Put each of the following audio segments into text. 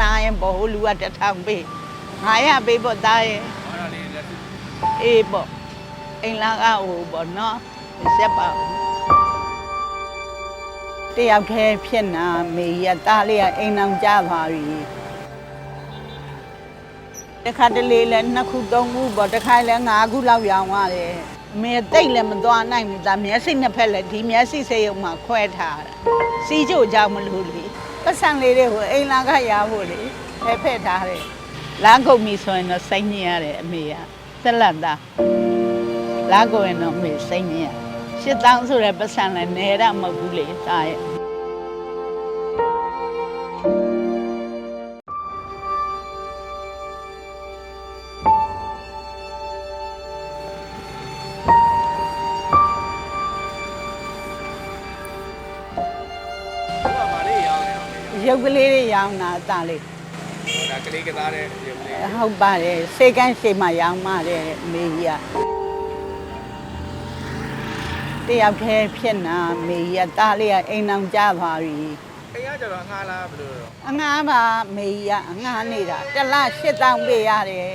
နာရင်ပေါ့ဟိုလူကတစ်ထောင်ပေး900ပေးပေါ့သားရဲ့အဲ့ဒါလေးလက်စုအေးပေါ့အိမ်လာကဟိုပေါ့နော်ဆက်ပါဦးတယောက်တည်းဖြစ်နာမေရတားလေးကအိမ်အောင်ကြပါပြီတခါတလေလဲနှစ်ခုသုံးခုပေါ့တစ်ခါလဲငါးခုလောက်ရောင်းရတယ်အမေတိတ်လည်းမသွားနိုင်ဘူးဒါမျက်စိနှစ်ဖက်လည်းဒီမျက်စိစေးရုံမှာခွဲထားတာစီးကြိုကြောင်မလို့လေ ပတ်စံလေးတွေကိုအိမ်လာကရဖို့လေဖဲဖဲထားတယ်လမ်းကုန်ပြီဆိုရင်တော့စိတ်ညစ်ရတယ်အမေကသက်လက်သားလာကိုရင်တော့မေစိတ်ညစ်ရှစ်တောင်းဆိုတဲ့ပတ်စံလည်းနေရမဟုတ်ဘူးလေတာရဲ့ ရောင်းနေအောင်လေရုပ်ကလေးတွေရောင်းတာအတာလေးဒါကလေးကစားတဲ့ရုပ်လေးဟုတ်ပါတယ်စေကန်းရှိမှရောင်းမှတဲ့မေကြီးကတယောက်တည်းဖြစ်နာမေကြီးကတားလေးကအိမ်အောင်ကြပါပြီအိမ်ကကျတော့အငှားလားဘယ်လိုတော့အငှားပါမေကြီးကအငှားနေတာတစ်လ8000တောင်းပေးရတယ်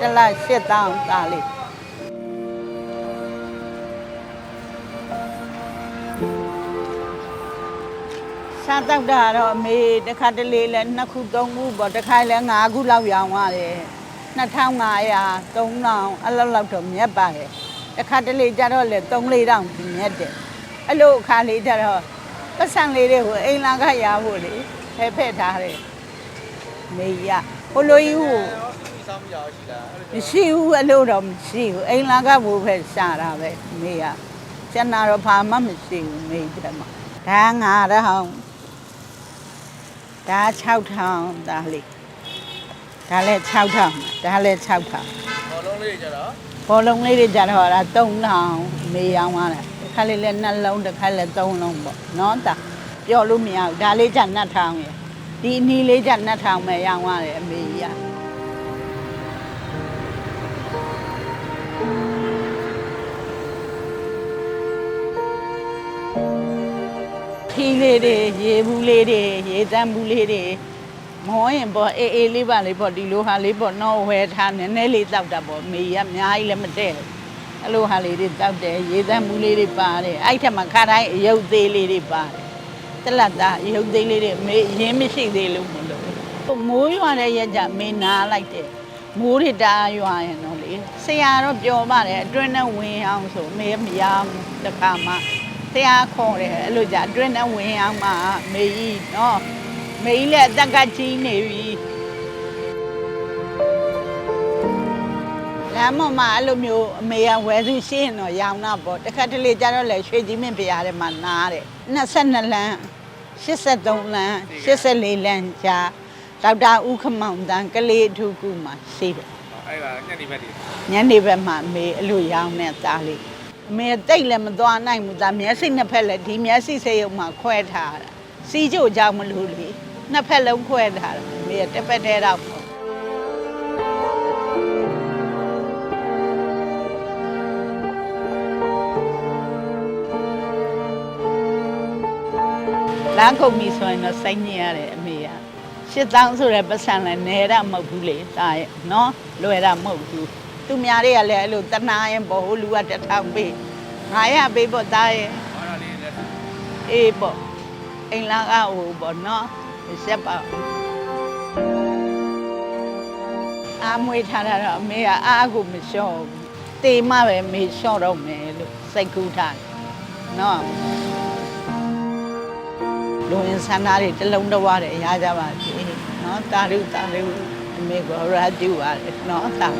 တစ်လ8000တောင်းတားလေး စားတော့တာတော့အမေတစ်ခါတလေလဲနှစ်ခုသုံးခုပေါ့တစ်ခါလဲငါးခုလောက်ရောင်းရတယ်2500 3000အဲ့လောက်လောက်တော့မြတ်ပါတယ်တစ်ခါတလေကြတော့လဲ3 4တောင်မြတ်တယ်အဲ့လိုအခါလေးကြတော့ပတ်စံလေးတွေကိုအိမ်လာကရဖို့လေဖဲဖဲထားတယ်မေရဟိုလိုကြီးဟိုဒီဆောင်မရရှိလားအဲ့လိုမရှိဘူးအဲ့လိုတော့မရှိဘူးအိမ်လာကဖို့ပဲရှာတာပဲမေရကျန်တာတော့ဘာမှမရှိဘူးမေတဲ့မှာဒါငါတော့ဟောင်း ဒါ6000ဒါလေးဒါလည်း6000ဒါလည်း6000ဘောလုံးလေးကျတော့ဘောလုံးလေးတွေကြတော့ဒါ3000မေရောင်းသွားတယ်တစ်ခါလေးလည်းနှလုံးတစ်ခါလည်း3လုံးပေါ့နော်တာပြောလို့မရဘူးဒါလေးကြ2000ရယ်ဒီအနီးလေးကြ2000ပဲရောင်းသွားတယ်အမေကြီးက ခီးလေးတွေရေဘူးလေးတွေရေတန်းဘူးလေးတွေမောရင်ပေါ့အေးအေးလေးပါလေးပေါ့ဒီလိုဟာလေးပေါ့နော်ဝဲထားနည်းနည်းလေးတောက်တာပေါ့မေကြီးကအများကြီးလည်းမတည့်ဘူးအဲ့လိုဟာလေးတွေတောက်တယ်ရေတန်းဘူးလေးတွေပါတယ်အဲ့ထက်မှခါတိုင်းအယုတ်သေးလေးတွေပါတယ်တလတ်သားအယုတ်သေးလေးတွေမေရင်းမရှိသေးလို့မလို့ဟိုမိုးရွာတဲ့ရက်ကြမေနာလိုက်တယ်မိုးတွေတားရွာရင်တော့လေဆရာတော့ပြောပါတယ်အတွင်းနဲ့ဝင်အောင်ဆိုမေမရဘူးတစ်ခါမှဆ ရာခေါ်တယ်အဲ့လိုကြအတွင်းနဲ့ဝင်အောင်မှမေကြီးနော်မေကြီးလည်းအသက်ကကြီးနေပြီလမ်းမမှာအဲ့လိုမျိုးအမေကဝယ်စုရှင်းတော့ရောင်းတာပေါ့တစ်ခါတလေကြတော့လေရွှေကြီးမင်းဖရားထဲမှာနားတယ်22လမ်း83လမ်း84လမ်းကြာဒေါက်တာဦးခမောင်တန်းကလေးအထူးကူမှာရှိတယ်အဲ့ဒါညနေဘက်ဒီညနေဘက်မှာအမေအလိုရောင်းတဲ့သားလေး အမေတိတ်လည်းမသွားနိုင်ဘူးဒါမျက်စိနှစ်ဖက်လည်းဒီမျက်စိစေးရုံမှာခွဲထားတာစီးကြိုကြောင်မလို့လေနှစ်ဖက်လုံးခွဲထားတာအမေကတစ်ဖက်တည်းတော့ပေါ့လမ်းကုန်ပြီဆိုရင်တော့စိတ်ညစ်ရတယ်အမေကရှစ်တောင်းဆိုတဲ့ပတ်စံလည်းနေရမဟုတ်ဘူးလေတာရဲ့နော်လွယ်တာမဟုတ်ဘူး သူများတွေကလည်းအဲ့လိုတနာရင်ပေါ့ဟိုလူကတစ်ထောင်ပေး900ပေးပေါ့တာရဲ့အဲ့ဒါလေးလက်စုအေးပေါ့အိမ်လာကဟိုပေါ့နော်ဆက်ပါအာမွေထားတာတော့အမေကအားကိုမလျှော့ဘူးတေမပဲမေလျှော့တော့မယ်လို့စိတ်ကူးထားတယ်နော်လူရင်းဆန္ဒတွေတစ်လုံးတစ်ဝါးတွေရကြပါစေနော်တာရုတာရုအမေကရတ်တူပါတယ်နော်တာ